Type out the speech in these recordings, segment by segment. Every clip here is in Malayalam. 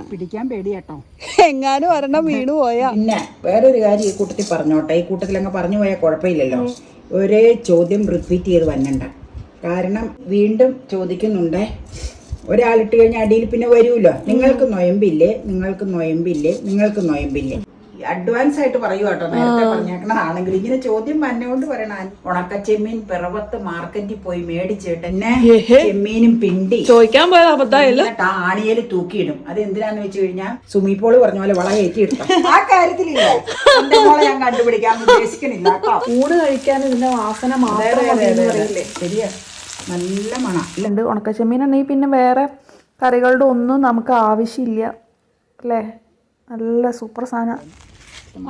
പിടിക്കാൻ പേടിയാട്ടോ. എങ്ങാനും ഒരെണ്ണം വീണു പോയാ. പിന്നെ വേറൊരു കാര്യം ഈ കൂട്ടത്തിൽ പറഞ്ഞോട്ടെ. ഈ കൂട്ടത്തിൽ അങ്ങ് പറഞ്ഞു പോയാൽ കുഴപ്പമില്ലല്ലോ. ഒരേ ചോദ്യം റിപ്പീറ്റ് ചെയ്ത് വന്നണ്ട കാരണം വീണ്ടും ചോദിക്കുന്നുണ്ട്. ഒരാളിട്ട് കഴിഞ്ഞാൽ അടിയിൽ പിന്നെ വരുമല്ലോ. നിങ്ങൾക്ക് നൊയമ്പില്ലേ? നിങ്ങൾക്ക് നൊയമ്പില്ലേ? നിങ്ങൾക്ക് നൊയമ്പില്ലേ? അഡ്വാൻസ് ആയിട്ട് പറയൂ കേട്ടോ. നേരത്തെ പറഞ്ഞേക്കണതാണെങ്കിൽ ഇങ്ങനെ ചോദ്യം പറഞ്ഞുകൊണ്ട് പറയണ. ഉണക്ക ചെമ്മീൻ പിറവത്ത് മാർക്കറ്റിൽ പോയി മേടിച്ചിട്ട് എന്നെ ചെമ്മീനും പിണ്ടി. ചോദിക്കാൻ പോയത് അബദ്ധമായില്ല. എന്നിട്ട് ആ ആണിയേൽ തൂക്കിയിടും. അത് എന്തിനാന്ന് വെച്ച് കഴിഞ്ഞാൽ സുമിപ്പോൾ പോൾ പറഞ്ഞ പോലെ വള കയറ്റിയിടും ആ കാര്യത്തിൽ എന്റെ മോളെ ഞാൻ കണ്ടുപിടിക്കാൻ ഉദ്ദേശിക്കണില്ല കേട്ടോ. ഊണ് കഴിക്കാൻ ഇതിന്റെ വാസന അതെ, മാത്രം അതെ, മതി എന്ന് അതെ, പറയില്ലേ? ശരിയാ. നല്ല മണം. ഇല്ലുണ്ട് ഉണക്കച്ചെമ്മീനാണെങ്കിൽ പിന്നെ വേറെ കറികളുടെ ഒന്നും നമുക്ക് ആവശ്യമില്ല. അല്ലേ? നല്ല സൂപ്പർ സാധനം.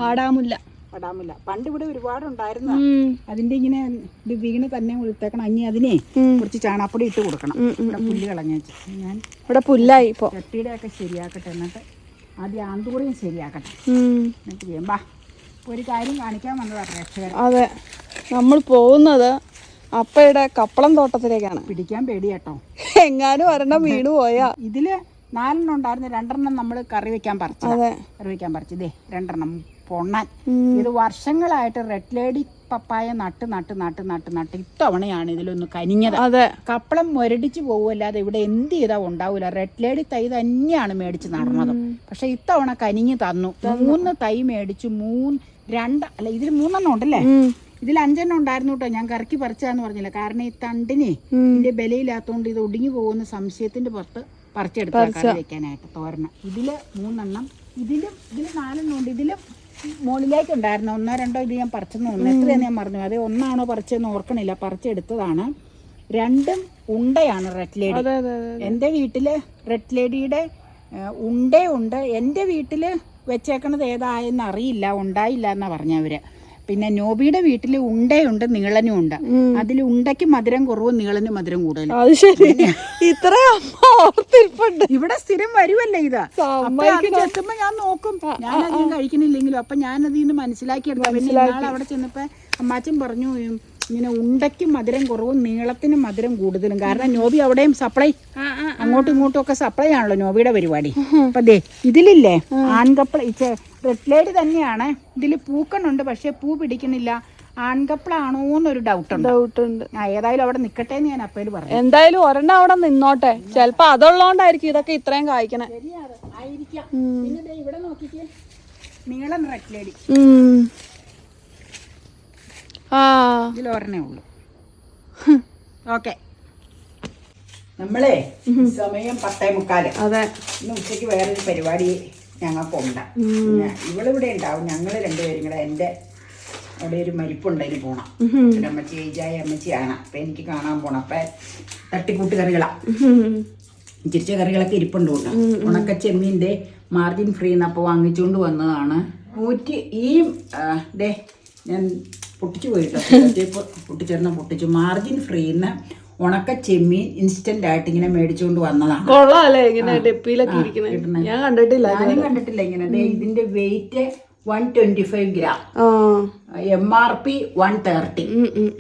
ആടാമുല്ല പടാമില്ല. പണ്ട് ഇവിടെ ഒരുപാട് ഉണ്ടായിരുന്നു അതിന്റെ ഇങ്ങനെ ഇത് വീണ് തന്നെ ഉളുത്തേക്കണം അഞ്ഞി അതിനെ കുറച്ച് ചാണാപ്പൊടി ഇട്ട് കൊടുക്കണം. ഇവിടെ പുല്ല് കളഞ്ഞു വെച്ചു ഞാൻ ഇവിടെ പുല്ലായി ഇപ്പൊ. ചട്ടിയുടെ ഒക്കെ ശരിയാക്കട്ടെ. എന്നിട്ട് ആദ്യം ആന്തൂറിയും ശരിയാക്കട്ടെ. എന്നിട്ട് ചെയ്യുമ്പാ ഒരു കാര്യം കാണിക്കാൻ വന്നതാ പ്രേക്ഷകർ അതെ. നമ്മൾ പോകുന്നത് അപ്പയുടെ കപ്പളം തോട്ടത്തിലേക്കാണ്. പിടിക്കാൻ പേടിയാട്ടോ എങ്ങാനും ഒരെണ്ണം വീണു പോയാ. ഇതിൽ നാലെണ്ണം ഉണ്ടായിരുന്നു. രണ്ടെണ്ണം നമ്മൾ കറി വെക്കാൻ പറിച്ചു കറി വെക്കാൻ പറിച്ചു ഇതേ രണ്ടെണ്ണം. പൊണ്ണാൻ. ഇത് വർഷങ്ങളായിട്ട് റെഡ് ലേഡി പപ്പായ നട്ട് നട്ട് നട്ട് നട്ട് നട്ട് ഇത്തവണയാണ് ഇതിലൊന്ന് കനിഞ്ഞത്. അതെ. കപ്പളം മുരടിച്ച് പോകുമല്ലാതെ ഇവിടെ എന്ത് ചെയ്താ ഉണ്ടാവൂല. റെഡ് ലേഡി തൈ തന്നെയാണ് മേടിച്ച് നടന്നത്. പക്ഷെ ഇത്തവണ കനിഞ്ഞ് തന്നു. മൂന്ന് തൈ മേടിച്ചു. മൂന്ന് രണ്ട് അല്ല ഇതിൽ മൂന്നെണ്ണം ഉണ്ടല്ലേ? ഇതിൽ അഞ്ചെണ്ണം ഉണ്ടായിരുന്നു കേട്ടോ. ഞാൻ കറക്കി പറിച്ചാന്ന് പറഞ്ഞില്ല? കാരണം ഈ തണ്ടിനെ ഇതിന്റെ ബലയില്ലാത്തതുകൊണ്ട് ഇത് ഒടിഞ്ഞു പോകുന്ന സംശയത്തിന്റെ പുറത്ത് പറിച്ചെടുത്ത് വെക്കാനായിട്ട് തോരണം ഇതിൽ മൂന്നെണ്ണം ഇതിലും ഇതിൽ നാലെണ്ണം ഉണ്ട്. ഇതിലും മുകളിലേക്ക് ഉണ്ടായിരുന്നു ഒന്നോ രണ്ടോ ഇത് ഞാൻ പറിച്ചെന്ന് തോന്നുന്നു. എത്രയാണ് ഞാൻ പറഞ്ഞു അത് ഒന്നാണോ പറിച്ചെന്ന് ഓർക്കണില്ല. പറിച്ചെടുത്തതാണ്. രണ്ടും ഉണ്ടയാണ് റെഡ് ലേഡി. എന്റെ വീട്ടിൽ റെഡ് ലേഡിയുടെ ഉണ്ടേ ഉണ്ട് എന്റെ വീട്ടിൽ വെച്ചേക്കണത് ഏതായെന്ന് അറിയില്ല. ഉണ്ടായില്ല എന്നാ പറഞ്ഞവര് പിന്നെ നോബിയുടെ വീട്ടിൽ ഉണ്ടയുണ്ട് നീളനും ഉണ്ട്. അതിൽ ഉണ്ടയ്ക്ക് മധുരം കുറവും നീളന് മധുരം കൂടുതലും. അത് ശരി. ഇത്ര അമ്മ ഓർത്തിരിപ്പുണ്ട്. ഇവിടെ സ്ഥിരം വരുമല്ലേ ഇത്? ചെത്തുമ്പോ ഞാൻ നോക്കും. ഞാൻ അധികം കഴിക്കണില്ലെങ്കിലും അപ്പൊ ഞാൻ അതിൽ നിന്ന് പിന്നെ ഇന്നാൾ അവിടെ ചെന്നപ്പോ അമ്മാച്ചൻ പറഞ്ഞു ഇങ്ങനെ ഉണ്ടയ്ക്ക് മധുരം കുറവും നീളത്തിന് മധുരം കൂടുതലും. കാരണം നോബി അവിടെയും സപ്ലൈ അങ്ങോട്ടും ഇങ്ങോട്ടും ഒക്കെ സപ്ലൈ ആണല്ലോ നോബിയുടെ പരിപാടി. അപ്പൊ ദേ ഇതിലില്ലേ? ആൺകപ്പള റെഡ് ലേഡി തന്നെയാണ്. ഇതിൽ പൂക്കണുണ്ട് പക്ഷെ പൂ പിടിക്കണില്ല. ആൺകപ്പളാണോ എന്നൊരു ഡൗട്ട് ഉണ്ട്. ഡൗട്ട് ഉണ്ട്. ആ ഏതായാലും അവിടെ നിക്കട്ടെ എന്ന് ഞാൻ അപ്പേൽ പറഞ്ഞു. എന്തായാലും ഒരെണ്ണം അവിടെ നിന്നോട്ടെ. ചെലപ്പോ അതുള്ളോണ്ടായിരിക്കും ഇതൊക്കെ ഇത്രയും കായ്ക്കണേ. ഇവിടെ നോക്കിക്കേ. നീളം റെഡ് ലേഡി ഒരെണ്ണേ ഉള്ളൂ. ഓക്കെ. നമ്മളെ സമയം പത്തേ മുക്കാൽ. അതെ. ഇന്ന് ഉച്ചയ്ക്ക് വേറൊരു പരിപാടി ഞങ്ങൾക്കുണ്ട് പിന്നെ ഇവളിവിടെ ഉണ്ടാവും. ഞങ്ങൾ രണ്ടുപേരും കൂടെ എന്റെ അവിടെ ഒരു മരിപ്പുണ്ട് അതിന് പോണം. ഒരു അമ്മച്ചി ഏജായ അമ്മച്ചിയാണ്. അപ്പം എനിക്ക് കാണാൻ പോണം. അപ്പം തട്ടിക്കൂട്ട് കറികളാ. ചിരിച്ച കറികളൊക്കെ ഇരിപ്പുണ്ട് കൊണ്ട് ഉണക്ക ചെമ്മീന്റെ മാർജിൻ ഫ്രീന്ന് എന്നപ്പോൾ വാങ്ങിച്ചുകൊണ്ട് വന്നതാണ്. നൂറ്റി ഈ ദേ ഞാൻ പൊട്ടിച്ചു പോയിട്ടോ? പൊട്ടിച്ചേർന്ന പൊട്ടിച്ചു. മാർജിൻ ഫ്രീന്ന് ഉണക്ക ചെമ്മീൻ ഇൻസ്റ്റന്റ് ആയിട്ട് ഇങ്ങനെ മേടിച്ചുകൊണ്ട് വന്നതാണ്. കൊള്ളാല്ലേ ഇങ്ങനെ ഡെപ്പിയിലൊക്കെ ഇരിക്കുന്നത് ഞാൻ കണ്ടിട്ടില്ല ഞാനും കണ്ടിട്ടില്ല ഇങ്ങനെ. ഇതിന്റെ weight one twenty five gram M R P one thirty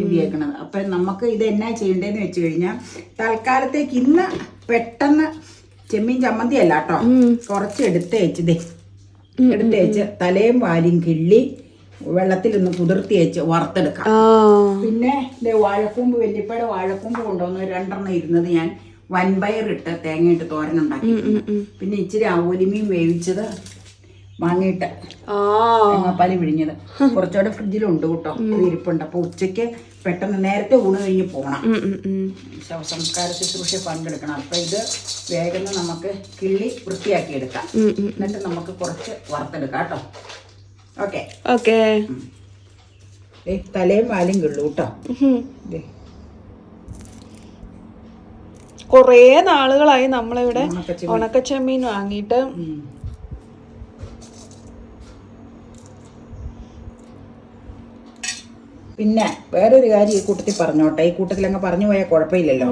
ഉപയോഗിക്കണത്. അപ്പൊ നമുക്ക് ഇത് എന്നാ ചെയ്യേണ്ടതെന്ന് വെച്ച് കഴിഞ്ഞാൽ തൽക്കാലത്തേക്ക് ഇന്ന് പെട്ടെന്ന് ചെമ്മീൻ ചമ്മന്തി അല്ല കേട്ടോ. കുറച്ച് എടുത്തേച്ച് വെച്ച് ദേ എടുത്ത് വെച്ച് തലയും വാലിയും കിള്ളി വെള്ളത്തിലൊന്ന് കുതിർത്തി വെച്ച് വറുത്തെടുക്കാം. പിന്നെ ഇതേ വാഴക്കൂമ്പ് വല്യപ്പയുടെ വാഴക്കൂമ്പ് കൊണ്ടുവന്ന് രണ്ടെണ്ണം ഇരുന്നത് ഞാൻ വൻപയറിട്ട് തേങ്ങയിട്ട് തോരനുണ്ടാക്കി പിന്നെ ഇച്ചിരി അവലിമീൻ വേവിച്ചത് വാങ്ങിയിട്ട് തേങ്ങാപ്പാൽ പിഴിഞ്ഞത്. കുറച്ചുകൂടെ ഫ്രിഡ്ജിലുണ്ട് കേട്ടോ. ഇരിപ്പുണ്ട്. അപ്പൊ ഉച്ചയ്ക്ക് പെട്ടെന്ന് നേരത്തെ ഊണ് കഴിഞ്ഞ് പോകണം. ശവസംസ്കാര ശുശ്രൂഷ പങ്കെടുക്കണം. അപ്പൊ ഇത് വേഗം നമുക്ക് കിള്ളി വൃത്തിയാക്കി എടുക്കാം എന്നിട്ട് നമുക്ക് കുറച്ച് വറുത്തെടുക്കാം കേട്ടോ. ഓക്കെ. ഓക്കേ. തലയും വാലും കിള്ളു കേട്ടോ കൊറേ നാളുകളായി നമ്മളിവിടെ ഉണക്കച്ചെമ്മീൻ. വാങ്ങിയിട്ട്. പിന്നെ വേറൊരു കാര്യം ഈ കൂട്ടത്തിൽ പറഞ്ഞോട്ടെ. ഈ കൂട്ടത്തിൽ അങ്ങ് പറഞ്ഞു പോയാൽ കുഴപ്പമില്ലല്ലോ.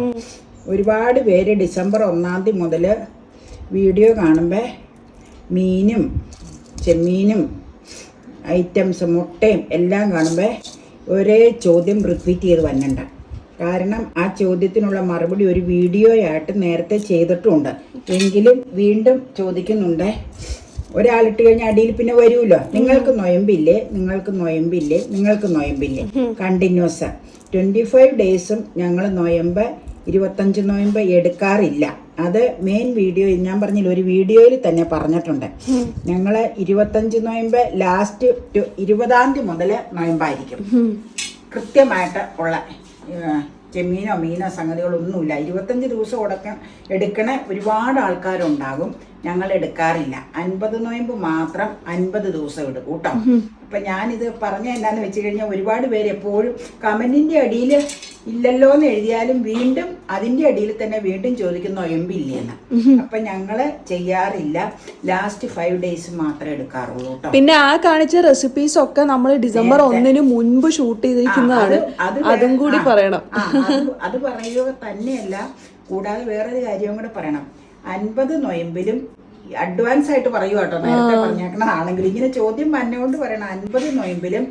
ഒരുപാട് പേര് ഡിസംബർ ഒന്നാം തീയതി മുതൽ വീഡിയോ കാണുമ്പോൾ മീനും ചെമ്മീനും ഐറ്റംസ് മുട്ടയും എല്ലാം കാണുമ്പോൾ ഒരേ ചോദ്യം റിപ്പീറ്റ് ചെയ്ത് വന്നണ്ട കാരണം ആ ചോദ്യത്തിനുള്ള മറുപടി ഒരു വീഡിയോയായിട്ട് നേരത്തെ ചെയ്തിട്ടുമുണ്ട് എങ്കിലും വീണ്ടും ചോദിക്കുന്നുണ്ട്. ഒരാളിട്ട് കഴിഞ്ഞാൽ അടിയിൽ പിന്നെ വരുമല്ലോ. നിങ്ങൾക്ക് നൊയമ്പില്ലേ? നിങ്ങൾക്ക് നൊയമ്പില്ലേ? നിങ്ങൾക്ക് നൊയമ്പില്ലേ? കണ്ടിന്യൂസ് ട്വന്റി ഫൈവ് ഡേയ്സും ഞങ്ങൾ നൊയമ്പ് ഇരുപത്തഞ്ച് നൊയമ്പ് എടുക്കാറില്ല. അത് മെയിൻ വീഡിയോ ഞാൻ പറഞ്ഞില്ല ഒരു വീഡിയോയിൽ തന്നെ പറഞ്ഞിട്ടുണ്ട്. ഞങ്ങൾ ഇരുപത്തഞ്ച് നോയമ്പ് ലാസ്റ്റ് ഇരുപതാം തീയതി മുതൽ നോയമ്പായിരിക്കും. കൃത്യമായിട്ട് ഉള്ള ചെമ്മീനോ മീനോ സംഗതികളൊന്നുമില്ല. ഇരുപത്തഞ്ച് ദിവസം ഉടക്ക എടുക്കണ ഒരുപാട് ആൾക്കാരുണ്ടാകും. ഞങ്ങൾ എടുക്കാറില്ല. അൻപത് നോയമ്പ് മാത്രം അൻപത് ദിവസം എടുക്കും കേട്ടോ. അപ്പം ഞാനിത് പറഞ്ഞ എന്താണെന്ന് വെച്ച് കഴിഞ്ഞാൽ ഒരുപാട് പേര് എപ്പോഴും കമന്റിന്റെ അടിയിൽ ഇല്ലല്ലോ എന്ന് എഴുതിയാലും വീണ്ടും അതിന്റെ അടിയിൽ തന്നെ വീണ്ടും ചോദിക്കുന്ന ഒയമ്പില്ലെന്ന് അപ്പൊ ഞങ്ങൾ ചെയ്യാറില്ല. ലാസ്റ്റ് ഫൈവ് ഡേയ്സ് മാത്രമേ എടുക്കാറുള്ളൂ കേട്ടോ. പിന്നെ ആ കാണിച്ച റെസിപ്പീസ് ഒക്കെ നമ്മൾ ഡിസംബർ ഒന്നിന് മുൻപ് ഷൂട്ട് ചെയ്തിരിക്കുന്നതാണ് അത് കൂടി പറയണം. അത് പറയുക തന്നെയല്ല. കൂടാതെ വേറൊരു കാര്യവും കൂടെ പറയണം. അൻപത് നൊയമ്പിലും അഡ്വാൻസ് ആയിട്ട് പറയുക കേട്ടോ. നേരത്തെ പറഞ്ഞേക്കണതാണെങ്കിൽ ഇങ്ങനെ ചോദ്യം വന്നുകൊണ്ട് പറയണം. അൻപത് നൊയമ്പിലും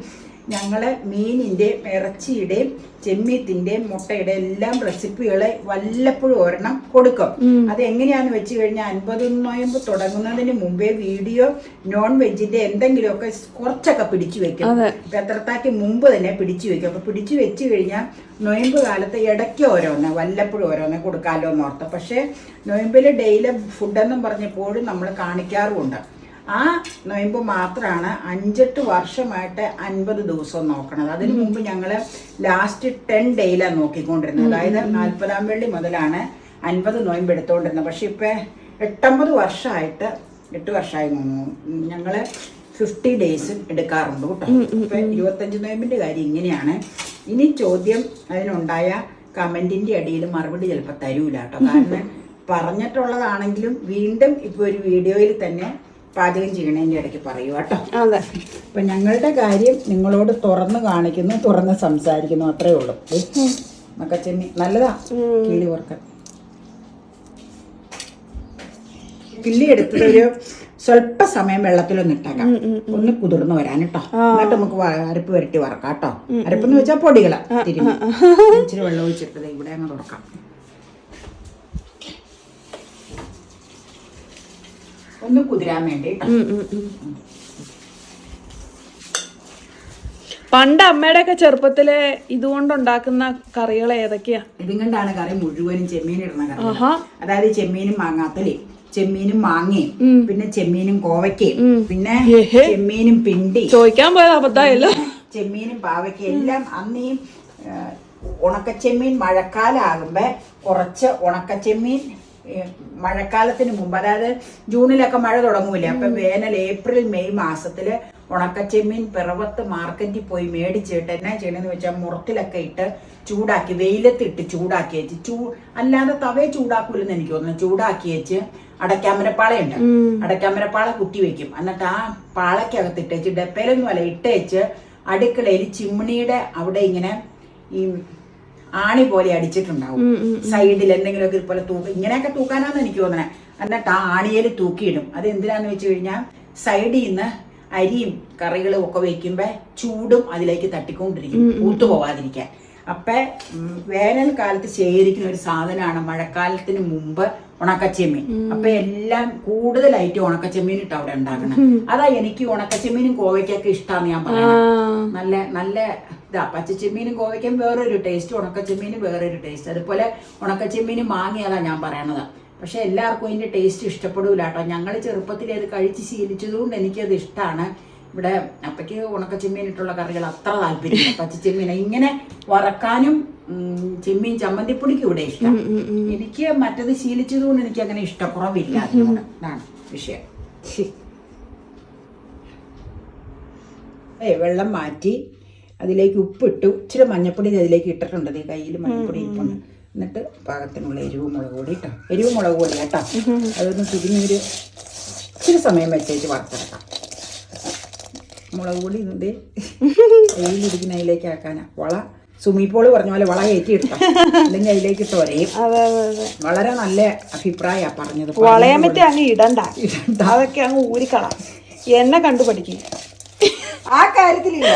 ഞങ്ങൾ മീനിന്റെയും ഇറച്ചിയുടെയും ചെമ്മീത്തിന്റെയും മുട്ടയുടെ എല്ലാം റെസിപ്പികളെ വല്ലപ്പോഴും ഒരെണ്ണം കൊടുക്കും. അത് എങ്ങനെയാന്ന് വെച്ച് കഴിഞ്ഞാൽ അൻപത് നോയമ്പ് തുടങ്ങുന്നതിന് മുമ്പേ വീഡിയോ നോൺ വെജിന്റെ എന്തെങ്കിലുമൊക്കെ കുറച്ചൊക്കെ പിടിച്ചു വെക്കും. എത്രത്താക്കി മുമ്പ് തന്നെ പിടിച്ചു വെക്കും. അപ്പൊ പിടിച്ചു വെച്ച് കഴിഞ്ഞാൽ നൊയമ്പ് കാലത്ത് ഇടയ്ക്ക് ഓരോന്ന് വല്ലപ്പോഴും ഓരോന്ന് കൊടുക്കാമല്ലോ എന്ന് ഓർത്ത് പക്ഷേ നൊയമ്പിൽ ഡെയിലി ഫുഡെന്നും പറഞ്ഞപ്പോഴും നമ്മൾ കാണിക്കാറുമുണ്ട്. ആ നൊയമ്പ് മാത്രമാണ് അഞ്ചെട്ട് വർഷമായിട്ട് അൻപത് ദിവസം നോക്കണത്. അതിനു മുമ്പ് ഞങ്ങൾ ലാസ്റ്റ് ടെൻ ഡേയിലാണ് നോക്കിക്കൊണ്ടിരുന്നത്. അതായത് നാൽപ്പതാം വെള്ളി മുതലാണ് അൻപത് നൊയമ്പ് എടുത്തുകൊണ്ടിരുന്നത് പക്ഷെ ഇപ്പം എട്ടമ്പത് വർഷമായിട്ട് എട്ട് വർഷമായി ഞങ്ങൾ ഫിഫ്റ്റി ഡേയ്സ് എടുക്കാറുണ്ട് കേട്ടോ. ഇപ്പം ഇരുപത്തഞ്ച് നൊയമ്പിന്റെ കാര്യം ഇങ്ങനെയാണ്. ഇനി ചോദ്യം അതിനുണ്ടായ കമന്റിന്റെ അടിയിൽ മറുപടി ചിലപ്പോൾ തരൂല കേട്ടോ. കാരണം പറഞ്ഞിട്ടുള്ളതാണെങ്കിലും വീണ്ടും ഇപ്പോൾ ഒരു വീഡിയോയിൽ തന്നെ പാചകം ചെയ്യണതിന്റെ ഇടയ്ക്ക് പറയൂ കേട്ടോ. അതെ. അപ്പം ഞങ്ങളുടെ കാര്യം നിങ്ങളോട് തുറന്ന് കാണിക്കുന്നു തുറന്ന് സംസാരിക്കുന്നു അത്രേ ഉള്ളൂ. മക്കച്ചെമ്മി നല്ലതാ? കിളി ഓർക്കാൻ കിള്ളി എടുത്തത് ഒരു സ്വല്പ സമയം വെള്ളത്തിലൊന്ന് ഇട്ടേക്കാം. ഒന്ന് കുതിർന്ന് വരാൻ കേട്ടോ. എന്നിട്ട് നമുക്ക് അരപ്പ് വരട്ടി വറക്കാം കേട്ടോ. അരപ്പെന്ന് വെച്ചാൽ പൊടികളാ തിരുമ്മി. ഇച്ചിരി വെള്ളം ഒഴിച്ചിട്ടത് ഇവിടെ അങ്ങ് തുറക്കാം ഒന്ന് കുതിരാൻ വേണ്ടി. പണ്ട് അമ്മയുടെ ഒക്കെ ചെറുപ്പത്തിലെ ഇതുകൊണ്ടുണ്ടാക്കുന്ന കറികൾ ഏതൊക്കെയാ? ഇതും കൊണ്ടാണ് കറി മുഴുവനും ചെമ്മീൻ ഇടുന്ന കറി. അതായത് ചെമ്മീനും മാങ്ങാത്തലേ ചെമ്മീനും മാങ്ങയും പിന്നെ ചെമ്മീനും കോവയ്ക്കയും പിന്നെ ചെമ്മീനും പിണ്ടി. ചോദിക്കാൻ പോയത് അബദ്ധമായല്ലോ. ചെമ്മീനും പാവയ്ക്ക എല്ലാം അന്ന് ഈ ആ, ഉണക്കച്ചെമ്മീൻ മഴക്കാലാകുമ്പോ കുറച്ച് ഉണക്കച്ചെമ്മീൻ മഴക്കാലത്തിന് മുമ്പ് അതായത് ജൂണിലൊക്കെ മഴ തുടങ്ങൂലേ അപ്പൊ വേനൽ ഏപ്രിൽ മെയ് മാസത്തിൽ ഉണക്കച്ചെമ്മീൻ പിറവത്ത് മാർക്കറ്റിൽ പോയി മേടിച്ചിട്ട് എന്നാ ചെയ്യണമെന്ന് വെച്ചാൽ മുറത്തിലൊക്കെ ഇട്ട് ചൂടാക്കി വെയിലത്തിട്ട് ചൂടാക്കി വെച്ച് ചൂ അല്ലാതെ തവേ ചൂടാക്കൂലെന്ന് എനിക്ക് തോന്നുന്നു. ചൂടാക്കി വെച്ച് അടയ്ക്കാമരപ്പാളയുണ്ട്. അടയ്ക്കാമരപ്പാള കുത്തി വെക്കും. എന്നിട്ട് ആ പാളയ്ക്കകത്ത് ഇട്ടേച്ച് ഡപ്പയിലൊന്നും അല്ല ഇട്ടേച്ച് അടുക്കളയിൽ ചിമ്മിണിയുടെ അവിടെ ഇങ്ങനെ ഈ ആണി പോലെ അടിച്ചിട്ടുണ്ടാവും. സൈഡിൽ എന്തെങ്കിലുമൊക്കെ ഇതുപോലെ തൂക്കം ഇങ്ങനെയൊക്കെ തൂക്കാനാന്ന് എനിക്ക് തോന്നണേ. എന്നിട്ട് ആ ആണിയിൽ തൂക്കിയിടും. അത് എന്തിനാന്ന് വെച്ച് കഴിഞ്ഞാൽ സൈഡിൽ നിന്ന് അരിയും കറികളും ഒക്കെ വെക്കുമ്പോ ചൂടും അതിലേക്ക് തട്ടിക്കൊണ്ടിരിക്കും. പൂത്തു പോവാതിരിക്കാൻ. അപ്പൊ വേനൽക്കാലത്ത് ശേഖരിക്കുന്ന ഒരു സാധനമാണ് മഴക്കാലത്തിന് മുമ്പ് ഉണക്കച്ചെമ്മീൻ. അപ്പൊ എല്ലാം കൂടുതലായിട്ട് ഉണക്കച്ചെമ്മീൻ ഇട്ട് അവിടെ ഉണ്ടാക്കണം. അതാ എനിക്ക് ഉണക്കച്ചെമ്മീനും കോവയ്ക്കൊക്കെ ഇഷ്ടമാണെന്ന് ഞാൻ പറയുന്നത് നല്ല നല്ല ഇതാ പച്ചച്ചെമ്മീനും കോവയ്ക്കും വേറൊരു ടേസ്റ്റ് ഉണക്കച്ചെമ്മീനും വേറൊരു ടേസ്റ്റ് അതുപോലെ ഉണക്കച്ചെമ്മീനും മാങ്ങിയതാണ് ഞാൻ പറയണത്. പക്ഷെ എല്ലാവർക്കും ഇതിന്റെ ടേസ്റ്റ് ഇഷ്ടപ്പെടില്ല കേട്ടോ. ഞങ്ങൾ ചെറുപ്പത്തിൽ അത് കഴിച്ച് ശീലിച്ചതുകൊണ്ട് എനിക്കത് ഇഷ്ടമാണ് ഇവിടെ അപ്പയ്ക്ക് ഉണക്കച്ചെമ്മീൻ ഇട്ടുള്ള കറികൾ അത്ര താല്പര്യം പച്ചച്ചെമ്മീൻ ഇങ്ങനെ വറക്കാനും ചെമ്മീൻ ചമ്മന്തിപ്പൊടിക്കും ഇവിടെ ഇഷ്ടം. എനിക്ക് മറ്റത് ശീലിച്ചതുകൊണ്ട് എനിക്ക് അങ്ങനെ ഇഷ്ടക്കുറവില്ല. അതാണ് വിഷയം. ഏ വെള്ളം മാറ്റി. അതിലേക്ക് ഉപ്പിട്ടു ഇച്ചിരി മഞ്ഞപ്പൊടി അതിലേക്ക് ഇട്ടിട്ടുണ്ട്. ഈ കയ്യിൽ മഞ്ഞപ്പൊടി ഇരിപ്പുണ്ട്. എന്നിട്ട് പാകത്തിനുള്ള എരിവ് മുളക് പൊടി ഇട്ടോ. എരിവ് മുളക് പൊടി കേട്ടോ. അതൊന്ന് തിരിഞ്ഞൊരു ഇച്ചിരി സമയം വെച്ചേച്ച് വറുത്തെടുക്കാം. മുളക് പൊടി ഇതിന്റെ കയ്യിലിരിക്കുന്ന അതിലേക്ക് ആക്കാനാ. വള സുമിപ്പോൾ പറഞ്ഞ പോലെ വള കയറ്റി ഇട്ടോ അല്ലെങ്കിൽ അതിലേക്ക് ഇട്ട് ഒരയും വളരെ നല്ല അഭിപ്രായമാണ് പറഞ്ഞത്. വളയാൻ പറ്റി അങ്ങ് ഇടണ്ട. അതൊക്കെ അങ്ങ് ഊരിക്കളാം. എന്നെ കണ്ടു പഠിക്കും ആ കാര്യത്തിലില്ല.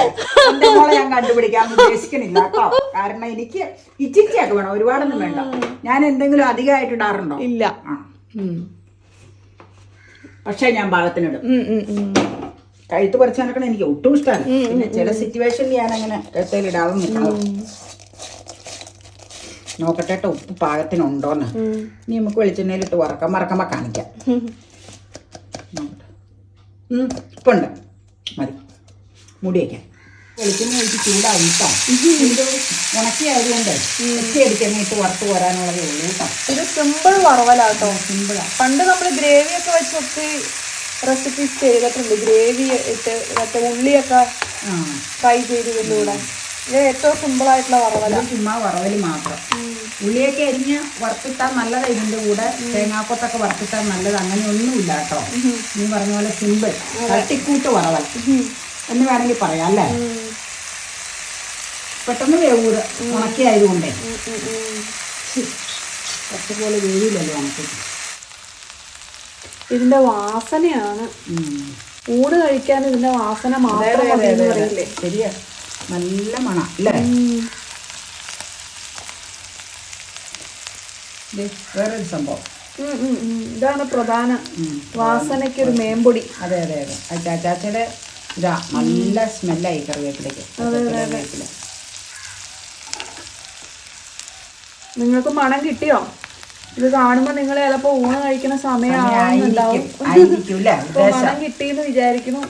എന്റെ മോളെ ഞാൻ കണ്ടുപിടിക്കാൻ ഉദ്ദേശിക്കണില്ല കേട്ടോ. കാരണം എനിക്ക് ഇച്ചിച്ചിയൊക്കെ വേണം. ഒരുപാടൊന്നും വേണ്ട. ഞാൻ എന്തെങ്കിലും അധികമായിട്ട് ഇടാറുണ്ടോ? ഇല്ല. പക്ഷെ ഞാൻ ഭാഗത്തിനിടും കഴുത്ത് പറിച്ചു നടക്കണം എനിക്ക് ഒട്ടും ഇഷ്ടമാണ് പിന്നെ ചില സിറ്റുവേഷനിൽ ഞാൻ അങ്ങനെ നിൽക്കണം നോക്കട്ടെ കേട്ടോ ഉപ്പ് പാകത്തിനുണ്ടോന്ന്. ഇനി നമുക്ക് വെളിച്ചെണ്ണയിലിട്ട് വറക്കാം. മറക്കുമ്പോ കാണിക്കാം. ഇപ്പുണ്ട്. മതി. മുടി വയ്ക്കാം വെളിച്ചെണ്ണ ഒഴിച്ച് ചൂടാവും കേട്ടോ ഇത് ഉണക്കിയായതുകൊണ്ട് ഒറ്റ വറുത്ത് പോരാനുള്ളതേ ഉള്ളൂ കേട്ടോ ഇത് സിമ്പിൾ വറവലാട്ടോ. സിമ്പിളാണ് പണ്ട് നമ്മൾ ഗ്രേവിയൊക്കെ വെച്ചിട്ട് വെച്ച് ഒത്തിരി റെസിപ്പീസ് ചെയ്തിട്ടുണ്ട്. ഗ്രേവി ഇട്ട് മറ്റേ ഉള്ളിയൊക്കെ ആ. ഫ്രൈ ചെയ്ത് കൂടെ ഇത് ഏറ്റവും സിമ്പിൾ ആയിട്ടുള്ള വറവല. ചുമ്മാ വറവൽ മാത്രം. ഉള്ളിയൊക്കെ അരിഞ്ഞ് വറുത്തിട്ടാൽ നല്ലത് ഇതിന്റെ കൂടെ. തേങ്ങാക്കൊത്തൊക്കെ വറുത്തിട്ടാൽ നല്ലത്. അങ്ങനെയൊന്നുമില്ല കേട്ടോ നീ പറഞ്ഞ പോലെ സിമ്പിൾ തട്ടിക്കൂട്ട് വറവൽ. എന്ന് വേണമെങ്കിൽ പറയാം അല്ലേ? പെട്ടെന്ന് വേവൂര് ഉണക്കി ആയതുകൊണ്ടേ കുറച്ചുപോലെ വേവില്ലല്ലോ ഉണക്കി. ഇതിന്റെ വാസനയാണ്. ഊട് കഴിക്കാൻ ഇതിന്റെ വാസന മാത്രം മതി ശരിയാ. നല്ല മണ അല്ലേ? വേറൊരു സംഭവം. ഇതാണ് പ്രധാന ഉം. വാസനയ്ക്ക് ഒരു മേമ്പൊടി. അതെ അതെ അതെ. ആ ചാച്ചാച്ചയുടെ ഇതാ നല്ല സ്മെല്ലായി കറിവേപ്പിലേക്ക് കറിവേപ്പില. നിങ്ങൾക്ക് മണം കിട്ടിയോ? ഇത് കാണുമ്പോ നിങ്ങൾ ചിലപ്പോ ഊണ് കഴിക്കുന്ന ആയിരിക്കും മണം കിട്ടിയെന്ന് വിചാരിക്കുന്നു.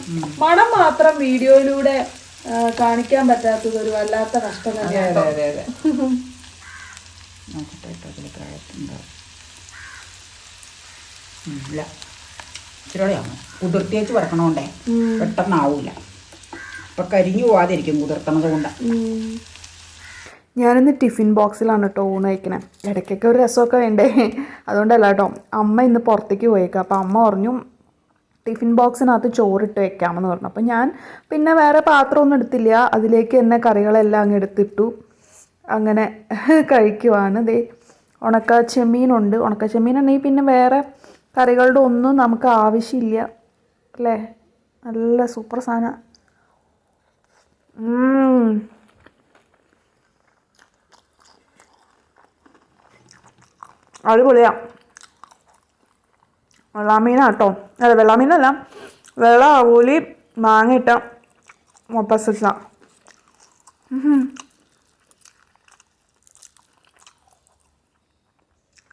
മണം മാത്രം വീഡിയോയിലൂടെ കാണിക്കാൻ പറ്റാത്തത് ഒരു വല്ലാത്ത കഷ്ടം തന്നെയാണ് നോക്കട്ടെ ഇല്ല. ഇച്ചിരിയോടെയാണോ കുതിർത്തിയേച്ച് വറക്കണോണ്ടേ പെട്ടെന്നാവൂല. അപ്പൊ കരിഞ്ഞു പോവാതിരിക്കും കുതിർത്തണത് കൊണ്ട്. ഞാനിന്ന് ടിഫിൻ ബോക്സിലാണ് കേട്ടോ ഊണ് കഴിക്കണേ. ഇടയ്ക്കൊക്കെ ഒരു രസമൊക്കെ വേണ്ടേ? അതുകൊണ്ടല്ല കേട്ടോ അമ്മ ഇന്ന് പുറത്തേക്ക് പോയേക്കാം. അപ്പോൾ അമ്മ പറഞ്ഞു ടിഫിൻ ബോക്സിനകത്ത് ചോറിട്ട് വെക്കാമെന്ന് പറഞ്ഞു. അപ്പോൾ ഞാൻ പിന്നെ വേറെ പാത്രമൊന്നും എടുത്തില്ല. അതിലേക്ക് തന്നെ കറികളെല്ലാം അങ്ങ് എടുത്തിട്ടു. അങ്ങനെ കഴിക്കുവാണ്. ദേ ഉണക്ക ചെമ്മീനുണ്ട് ഉണക്ക ചെമ്മീൻ ഉണ്ടെങ്കിൽ പിന്നെ വേറെ കറികളുടെ ഒന്നും നമുക്ക് ആവശ്യമില്ല. അല്ലേ? നല്ല സൂപ്പർ സാധനം. അടിപൊളിയാ. വെള്ളാമീനാ കേട്ടോ അല്ല വെള്ളാമീനല്ല. വെള്ള ആവൂലി മാങ്ങ ഇട്ട മൊപ്പസ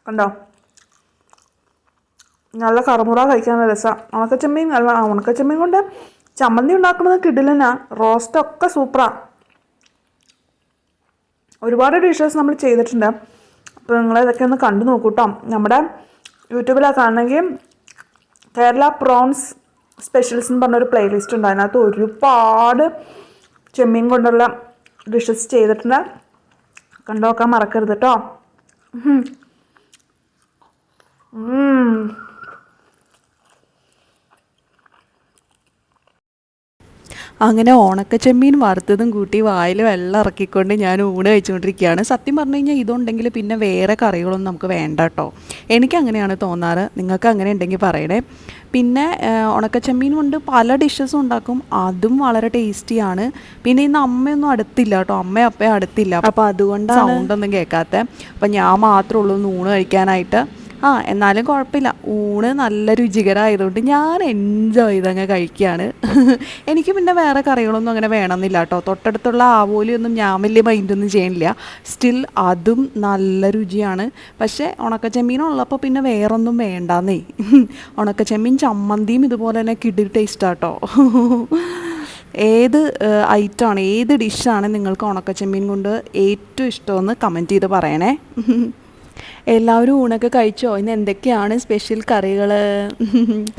കണ്ടോ? നല്ല കറുമുറ കഴിക്കാൻ രസമാണ് ഉണക്കച്ചമ്മീൻ നല്ല ആ ഉണക്കച്ചെമ്മീൻ കൊണ്ട് ചമ്മന്തി ഉണ്ടാക്കുന്നത് കിടിലനാ. റോസ്റ്റൊക്കെ സൂപ്പറാണ് ഒരുപാട് ഡിഷസ് നമ്മൾ ചെയ്തിട്ടുണ്ട്. അപ്പോൾ നിങ്ങൾ ഇതൊക്കെ ഒന്ന് കണ്ടു നോക്കൂ കേട്ടോ നമ്മുടെ യൂട്യൂബിലൊക്കെ ആണെങ്കിൽ കേരള പ്രോൺസ് സ്പെഷ്യൽസ് എന്ന് പറഞ്ഞൊരു പ്ലേലിസ്റ്റ് ഉണ്ട്. അതിനകത്ത് ഒരുപാട് ചെമ്മീൻ കൊണ്ടുള്ള ഡിഷസ് ചെയ്തിട്ടുണ്ട്. കണ്ടു നോക്കാൻ മറക്കരുത് കേട്ടോ അങ്ങനെ ഉണക്കച്ചെമ്മീൻ വറുത്തതും കൂട്ടി വായിൽ വെള്ളം ഇറക്കിക്കൊണ്ട് ഞാൻ ഊണ് കഴിച്ചുകൊണ്ടിരിക്കുകയാണ്. സത്യം പറഞ്ഞു കഴിഞ്ഞാൽ ഇതുണ്ടെങ്കിൽ പിന്നെ വേറെ കറികളൊന്നും നമുക്ക് വേണ്ട കേട്ടോ. എനിക്ക് അങ്ങനെയാണ് തോന്നാറ്. നിങ്ങൾക്ക് അങ്ങനെ ഉണ്ടെങ്കിൽ പറയണേ. പിന്നെ ഉണക്കച്ചെമ്മീൻ കൊണ്ട് പല ഡിഷസും ഉണ്ടാക്കും. അതും വളരെ ടേസ്റ്റിയാണ് പിന്നെ ഇന്ന് അമ്മയൊന്നും അടുത്തില്ല കേട്ടോ. അമ്മയും അപ്പയും അടുത്തില്ല. അപ്പോൾ അതുകൊണ്ട് സൗണ്ടൊന്നും കേൾക്കാത്ത. അപ്പം ഞാൻ മാത്രമേ ഉള്ളൂ ഊണ് കഴിക്കാനായിട്ട്. ആ എന്നാലും കുഴപ്പമില്ല. ഊണ് നല്ല രുചികരമായതുകൊണ്ട് ഞാൻ എൻജോയ് ചെയ്തങ്ങ് കഴിക്കുകയാണ് എനിക്ക് പിന്നെ വേറെ കറികളൊന്നും അങ്ങനെ വേണമെന്നില്ല കേട്ടോ. തൊട്ടടുത്തുള്ള ആവോലിയൊന്നും ഞാൻ വലിയ മൈൻഡൊന്നും ചെയ്യണില്ല. സ്റ്റിൽ അതും നല്ല രുചിയാണ്. പക്ഷേ ഉണക്കച്ചെമ്മീനുള്ളപ്പോൾ പിന്നെ വേറൊന്നും വേണ്ടാന്നേ. ഉണക്കച്ചെമ്മീൻ ചമ്മന്തിയും ഇതുപോലെ തന്നെ കിടി ടേസ്റ്റാട്ടോ ഏത് ഐറ്റമാണ് ഏത് ഡിഷാണ് നിങ്ങൾക്ക് ഉണക്കച്ചെമ്മീൻ കൊണ്ട് ഏറ്റവും ഇഷ്ടമെന്ന് കമന്റ് ചെയ്ത് പറയണേ. എല്ലാവരും ഊണൊക്കെ കഴിച്ചോ? ഇന്ന് എന്തൊക്കെയാണ് സ്പെഷ്യൽ കറികൾ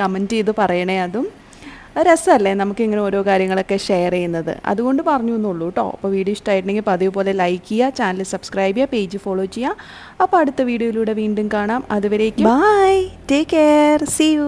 കമന്റ് ചെയ്ത് പറയണേ അതും. രസമല്ലേ നമുക്ക് ഇങ്ങനെ ഓരോ കാര്യങ്ങളൊക്കെ ഷെയർ ചെയ്യുന്നത്. അതുകൊണ്ട് പറഞ്ഞു എന്നുള്ളൂ കേട്ടോ അപ്പോൾ വീഡിയോ ഇഷ്ടമായിട്ടുണ്ടെങ്കിൽ പതിവ് പോലെ ലൈക്ക് ചെയ്യുക ചാനൽ സബ്സ്ക്രൈബ് ചെയ്യുക പേജ് ഫോളോ ചെയ്യുക. അപ്പോൾ അടുത്ത വീഡിയോയിലൂടെ വീണ്ടും കാണാം. അതുവരേക്കും bye take care see you